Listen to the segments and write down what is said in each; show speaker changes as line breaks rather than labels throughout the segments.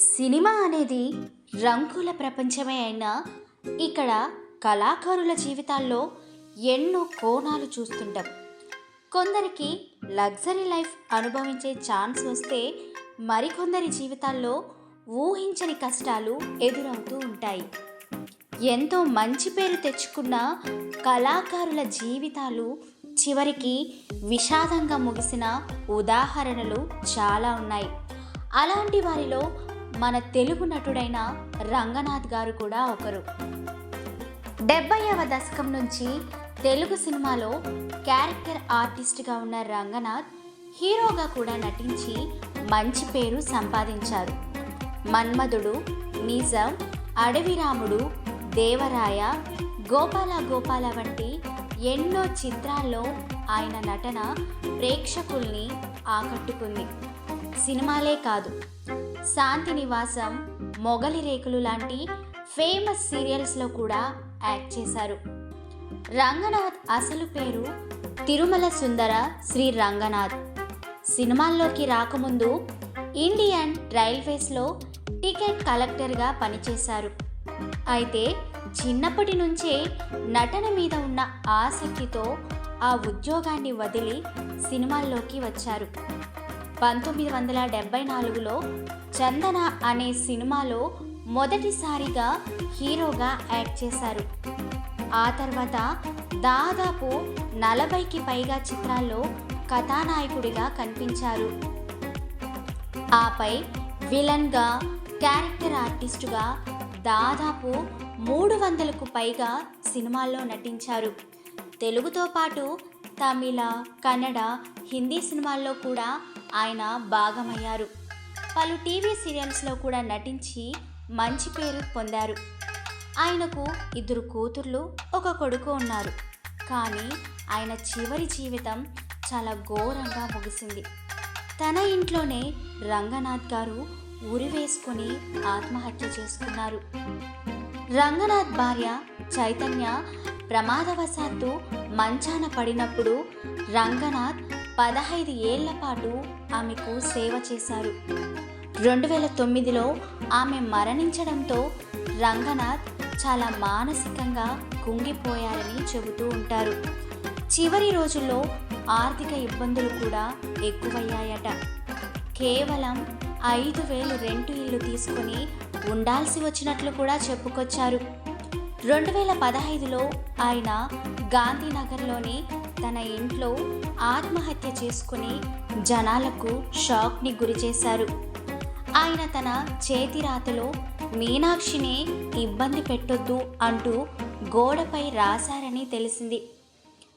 Cinema అనేది రంగుల ప్రపంచమే అయినా ఇక్కడ కళాకారుల జీవితాల్లో ఎన్నో కోణాలు చూస్తుంటాం. కొందరికి లగ్జరీ లైఫ్ అనుభవించే ఛాన్స్ వస్తే మరికొందరి జీవితాల్లో ఊహించని కష్టాలు ఎదురవుతూ ఉంటాయి. ఎంతో మంచి పేరు తెచ్చుకున్న కళాకారుల జీవితాలు చివరికి విషాదంగా ముగిసిన ఉదాహరణలు చాలా ఉన్నాయి. అలాంటి వారిలో మన తెలుగు నటుడైన రంగనాథ్ గారు కూడా ఒకరు. డెబ్బైవ దశకం నుంచి తెలుగు సినిమాలో క్యారెక్టర్ ఆర్టిస్ట్గా ఉన్న రంగనాథ్ హీరోగా కూడా నటించి మంచి పేరు సంపాదించారు. మన్మధుడు నిజం అడవిరాముడు దేవరాయ గోపాల గోపాల వంటి ఎన్నో చిత్రాల్లో ఆయన నటన ప్రేక్షకుల్ని ఆకట్టుకుంది. సినిమాలే కాదు శాంతి నివాసం మొగలి రేకులు లాంటి ఫేమస్ సీరియల్స్లో కూడా యాక్ట్ చేశారు. రంగనాథ్ అసలు పేరు తిరుమల సుందర శ్రీ రంగనాథ్. సినిమాల్లోకి రాకముందు ఇండియన్ రైల్వేస్లో టికెట్ కలెక్టర్గా పనిచేశారు. అయితే చిన్నప్పటి నుంచే నటన మీద ఉన్న ఆసక్తితో ఆ ఉద్యోగాన్ని వదిలి సినిమాల్లోకి వచ్చారు. పంతొమ్మిది వందల డెబ్బై నాలుగులో చందన అనే సినిమాలో మొదటిసారిగా హీరోగా యాక్ట్ చేశారు. ఆ తర్వాత దాదాపు నలభైకి పైగా చిత్రాల్లో కథానాయకుడిగా కనిపించారు. ఆపై విలన్గా క్యారెక్టర్ ఆర్టిస్టుగా దాదాపు మూడు వందలకు పైగా సినిమాల్లో నటించారు. తెలుగుతో పాటు తమిళ కన్నడ హిందీ సినిమాల్లో కూడా ఆయన భాగమయ్యారు. పలు టీవీ సీరియల్స్లో కూడా నటించి మంచి పేరు పొందారు. ఆయనకు ఇద్దరు కూతుర్లు ఒక కొడుకు ఉన్నారు. కానీ ఆయన చివరి జీవితం చాలా ఘోరంగా ముగిసింది. తన ఇంట్లోనే రంగనాథ్ గారు ఉరి వేసుకొని ఆత్మహత్య చేసుకున్నారు. రంగనాథ్ భార్య చైతన్య ప్రమాదవశాత్తు మంచాన పడినప్పుడు రంగనాథ్ పదహైదు ఏళ్ళ పాటు ఆమెకు సేవ చేశారు. రెండు వేల తొమ్మిదిలో ఆమె మరణించడంతో రంగనాథ్ చాలా మానసికంగా కుంగిపోయారని చెబుతూ ఉంటారు. చివరి రోజుల్లో ఆర్థిక ఇబ్బందులు కూడా ఎక్కువయ్యాయట. కేవలం ఐదు వేలు రెంటు ఇల్లు తీసుకొని ఉండాల్సి వచ్చినట్లు కూడా చెప్పుకొచ్చారు. రెండు వేల పదహైదులో ఆయన గాంధీనగర్లోని తన ఇంట్లో ఆత్మహత్య చేసుకుని జనాలకు షాక్ని గురి చేశారు. ఆయన తన చేతి రాతలో మీనాక్షిని ఇబ్బంది పెట్టొద్దు అంటూ గోడపై రాశారని తెలిసింది.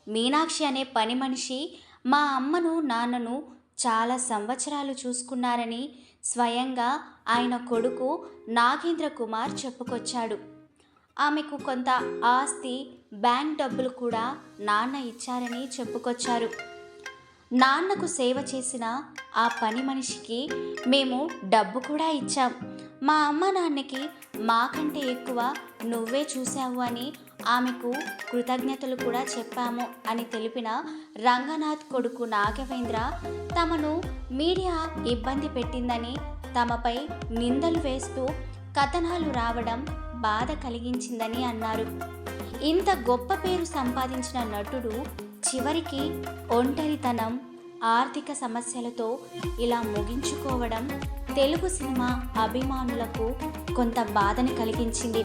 మీనాక్షి అనే పని మనిషి మా అమ్మను నాన్నను చాలా సంవత్సరాలు చూసుకున్నారని స్వయంగా ఆయన కొడుకు నాగేంద్ర కుమార్ చెప్పుకొచ్చాడు. ఆమెకు కొంత ఆస్తి బ్యాంక్ డబ్బులు కూడా నాన్న ఇచ్చారని చెప్పుకొచ్చారు. నాన్నకు సేవ చేసిన ఆ పని మనిషికి మేము డబ్బు కూడా ఇచ్చాం. మా అమ్మ నాన్నకి మాకంటే ఎక్కువ నువ్వే చూశావు అని ఆమెకు కృతజ్ఞతలు కూడా చెప్పాము అని తెలిపిన రంగనాథ్ కొడుకు నాగవేంద్ర తమను మీడియా ఇబ్బంది పెట్టిందని తమపై నిందలు వేస్తూ కథనాలు రావడం బాధ కలిగించిందని అన్నారు. ఇంత గొప్ప పేరు సంపాదించిన నటుడు చివరికి ఒంటరితనం ఆర్థిక సమస్యలతో ఇలా ముగించుకోవడం తెలుగు సినిమా అభిమానులకు కొంత బాధను కలిగించింది.